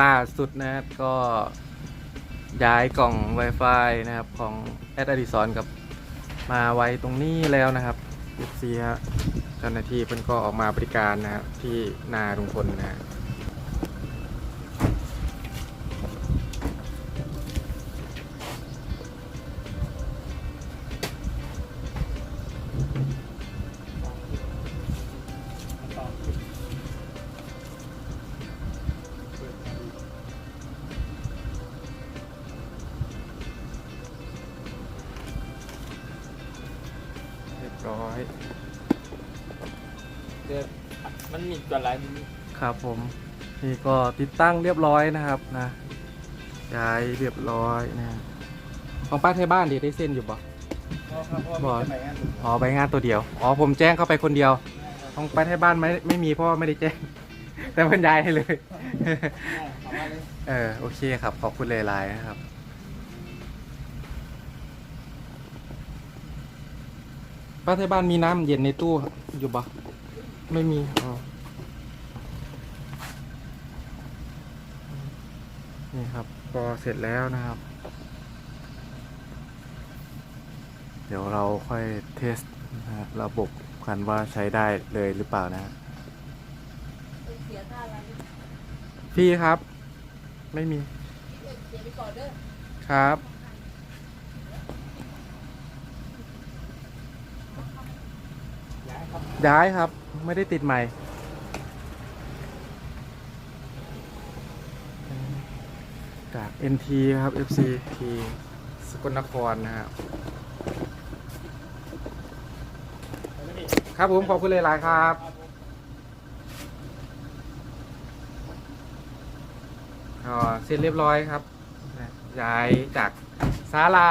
ล่าสุดนะครับก็ย้ายกล่อง Wi-Fi นะครับของแอดอดิสรกับมาไว้ตรงนี้แล้วนะครับเอฟซีฮะเจ้าหน้าที่เพิ่นก็ออกมาบริการนะครับที่นาลุงพลนะ เดี๋ยวมันมีตัวอะไรมันครับผมนี่ก็ติดตั้งเรียบร้อยนะครับนะย้ายเรียบร้อยนะของป้าไทยบ้านดีได้เส้นอยู่บ่บอลอ๋อใบงานตัวเดียว อ๋อผมแจ้งเข้าไปคนเดียว ของป้าไทยบ้านไม่ไม่มีเพราะว่าไม่ได้แจ้ง แต่เพิ่นย้ายให้เลย เออโอเคครับ ขอบคุณหลายๆนะครับ ป้าไทยบ้านมีน้ำเย็นในตู้อยู่ปะไม่มีอ๋อนี่ครับก็เสร็จแล้วนะครับ เดี๋ยวเราค่อยเทสนะฮะระบบกันว่าใช้ได้เลยหรือเปล่านะฮะเสียค่าอะไรฟรีครับ ไม่มี เสียไปก่อนเด้อครับ ย้ายครับ ไม่ได้ติดใหม่ จาก NT ครับ FC ทีสกลนครนะครับครับผมขอบคุณเลยหลายครับก็เสร็จเรียบร้อยครับ ย้ายจากศาลา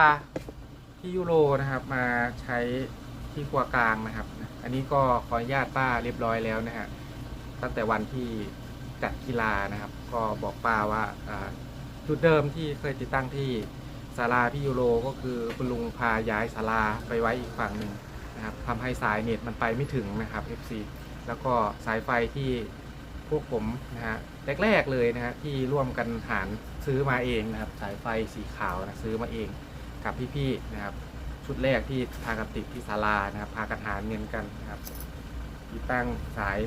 ที่ยูโรนะครับ มาใช้ ที่ครัวกลางนะครับ อันนี้ก็ขออนุญาตป้าเรียบร้อยแล้วนะฮะตั้งแต่วันที่จัดกีฬานะครับ ก็บอกป้าว่าอ่าจุดเดิมที่เคยติดตั้งที่ศาลาพี่ยูโรก็คือคุณลุงพาย้ายศาลาไปไว้อีกฝั่งหนึ่งนะครับทำให้สายเน็ตมันไปไม่ถึงนะครับ FC แล้วก็สายไฟที่พวกผมนะฮะแรกๆเลยนะฮะที่ร่วมกันหารซื้อมาเองนะครับ สายไฟสีขาวนะซื้อมาเองกับพี่ๆนะครับ ชุดแรกที่พากันติดที่ศาลานะครับ พากันหาเงินกันนะครับติดตั้งสาย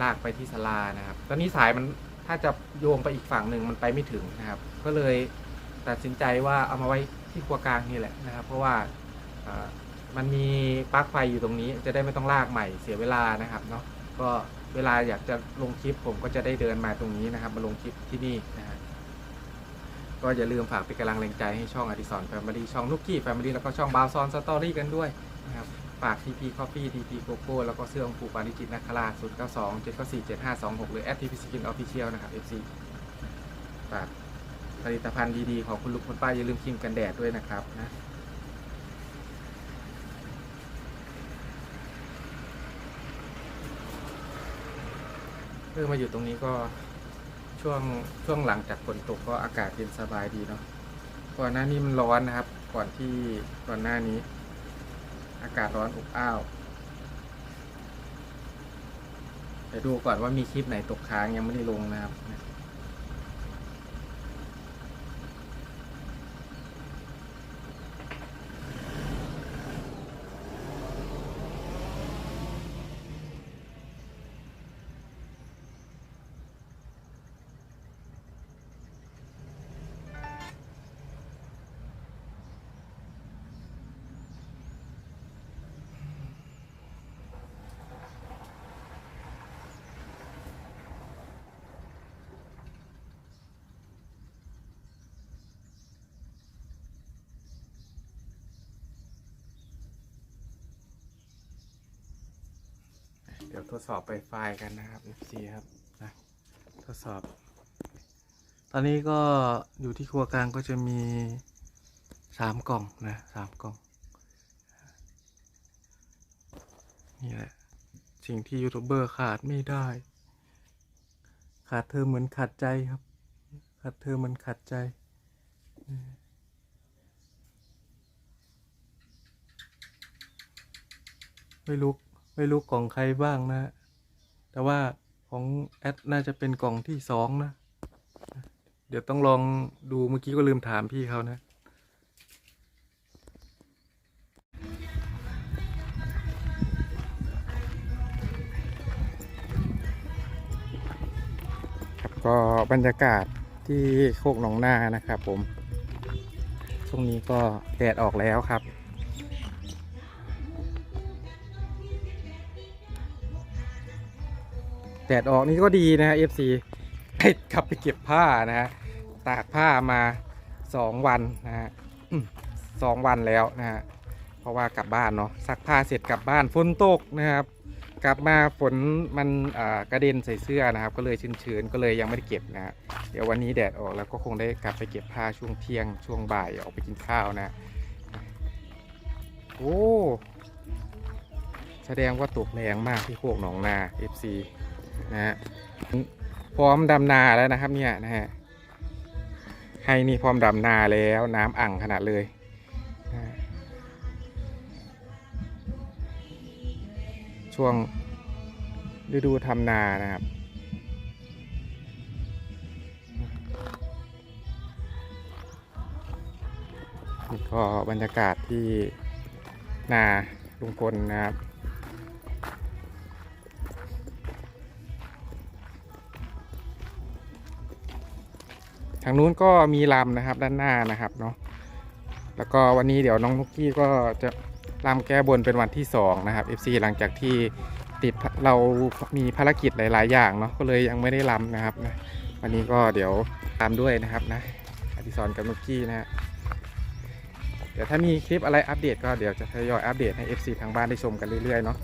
ลากไปที่ศาลานะครับ ตอนนี้สายมันถ้าจะโยงไปอีกฝั่งหนึ่งมันไปไม่ถึงนะครับ ก็เลยตัดสินใจว่าเอามาไว้ที่ครัวกลางนี่แหละนะครับ เพราะว่ามันมีปลั๊กไฟอยู่ตรงนี้ จะได้ไม่ต้องลากใหม่เสียเวลานะครับเนาะก็เวลาอยากจะลงคลิปผมก็จะได้เดินมาตรงนี้นะครับ มาลงคลิปที่นี่นะฮะ ก็อย่าลืมฝากเป็นกำลังแรงใจให้ช่องอดิสรแฟมิลี่ช่องนุกกี้แฟมิลี่แล้วก็ช่องบาวซอนสตอรี่กันด้วยนะครับฝากทีพีคอฟฟี่ทีพีโกโก้แล้วก็เสื้อของปู่ปานิจิตนาคราช0 9 2 7 9 4 7 5 2 6หรือแอดทีพีสกินออฟฟิเชียลนะครับ FC ฝากผลิตภัณฑ์ดีๆ ของคุณลุงคุณป้าอย่าลืมครีมกันแดดด้วยนะครับนะเพิ่งมาอยู่ตรงนี้ก็ ช่วงช่วงหลังจากฝนตกก็อากาศเย็นสบายดีเนาะก่อนหน้านี้มันร้อนนะครับ ก่อนที่ก่อนหน้านี้ อากาศร้อนอบอ้าวเดี๋ยวดูก่อนว่ามีคลิปไหนตกค้างยังไม่ได้ลงนะครับ ยวทดสอบไปไฟกันนะครับ FC ครับนะทดสอบ ตอนนี้ก็อยู่ที่ครัวกลางก็จะมีสามกล่องนะสามกล่อง นี่แหละ สิ่งที่ยูทูบเบอร์ขาดไม่ได้ ขาดเธอเหมือนขาดใจครับ ขาดเธอเหมือนขาดใจไม่รู้ ไม่รู้กล่องใครบ้างนะ แต่ว่าของแอดน่าจะเป็นกล่องที่สองนะ เดี๋ยวต้องลองดูเมื่อกี้ก็ลืมถามพี่เขานะครับก็บรรยากาศที่โคกหนองนานะครับผม ช่วงนี้ก็แดดออกแล้วครับ แดดออกนี่ก็ดีนะฮะ FC ให้กลับไปเก็บผ้านะฮะ ตากผ้ามาสองวันนะฮะสองวันแล้วนะฮะ เพราะว่ากลับบ้านเนาะซักผ้าเสร็จกลับบ้านฝนตกนะครับ กลับมาฝนมันกระเด็นใส่เสื้อนะครับ ก็เลยชื้นๆก็เลยยังไม่ได้เก็บนะฮะเดี๋ยววันนี้แดดออกแล้วก็คงได้กลับไปเก็บผ้าช่วงเที่ยงช่วงบ่ายออกไปกินข้าวนะโอ้แสดงว่าตกแรงมากที่โคกหนองนา FC นะฮะพร้อมดำนาแล้วนะครับเนี่ยนะฮะให้นี่พร้อมดำนาแล้วน้ำอ่างขนาดเลยนะช่วงฤดูทำนานะครับนี่ก็บรรยากาศที่นาลุงพลนะครับางนู้นก็มีลำนะครับด้านหน้านะครับเนาะแล้วก็วันนี้เดี๋ยวน้องนุกกี้ก็จะลำแก้บนเป็นวันที่สองนะครับ FC หลังจากที่ติดเรามีภารกิจหลาย ๆ อย่างเนาะก็เลยยังไม่ได้ลำนะครับนะวันนี้ก็เดี๋ยวตามด้วยนะครับนะอดิศรกับนุกกี้นะฮะเดี๋ยวถ้ามีคลิปอะไรอัปเดตก็เดี๋ยวจะทยอยอัปเดตให้ FC ทางบ้านได้ชมกันเรื่อย ๆ เนาะ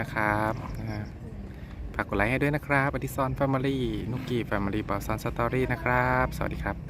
นะครับฝากกดไลค์ให้ด้วยนะครับอดิซอนแฟมิลี่นุกกี้แฟมิลี่บอสซอนสตอรี่นะครับ สวัสดีครับ